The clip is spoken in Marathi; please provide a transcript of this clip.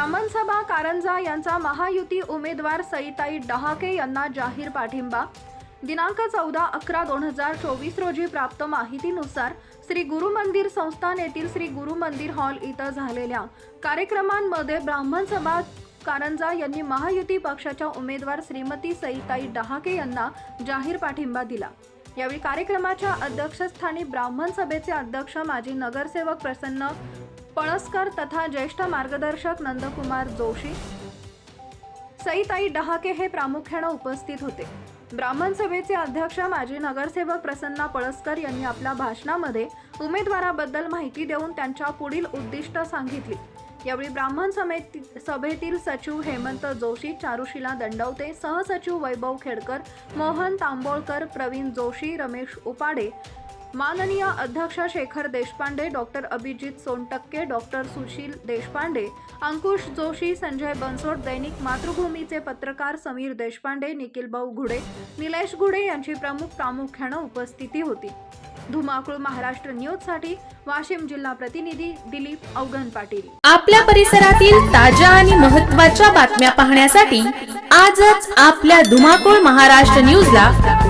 ब्राह्मण सभा कारंजा यांचा महायुती उमेदवार सईताई डहाके यांना जाहीर पाठिंबा. दिनांक चौदा अकरा दोन हजार चोवीस रोजी प्राप्त माहितीनुसार श्री गुरु मंदिर संस्थान येथील श्री गुरु मंदिर हॉल इथं झालेल्या कार्यक्रमांमध्ये ब्राह्मण सभा कारंजा यांनी महायुती पक्षाच्या उमेदवार श्रीमती सईताई डहाके यांना जाहीर पाठिंबा दिला. यावेळी कार्यक्रमाच्या अध्यक्षस्थानी ब्राह्मण सभेचे अध्यक्ष माजी नगरसेवक प्रसन्न पळसकर तथा ज्येष्ठ मार्गदर्शक नंदकुमार जोशी सईताई डहाके हे प्रामुख्यानं उपस्थित होते. ब्राह्मण सभेचे अध्यक्ष माजी नगरसेवक प्रसन्ना पळसकर यांनी आपल्या भाषणामध्ये उमेदवाराबद्दल माहिती देऊन त्यांच्या पुढील उद्दिष्ट सांगितली. यावेळी ब्राह्मण समेती सभेतील सचिव हेमंत जोशी चारुशिला दंडवते सहसचिव वैभव खेडकर मोहन तांबोळकर प्रवीण जोशी रमेश उपाडे माननीय अध्यक्ष शेखर देशपांडे डॉक्टर अभिजित सोनटक्के डॉक्टर सुशील देशपांडे अंकुश जोशी संजय बनसोड दैनिक मातृभूमीचे पत्रकार समीर देशपांडे निखिल भाऊ घुडे निलेश घुडे यांची प्रमुख प्रामुख्यानं उपस्थिती होती. धुमाकूळ महाराष्ट्र न्यूजसाठी वाशिम जिल्हा प्रतिनिधी दिलीप अवघन पाटील. आपल्या परिसरातील ताज्या आणि महत्त्वाच्या बातम्या पाहण्यासाठी आजच आपल्या धुमाकूळ महाराष्ट्र न्यूजला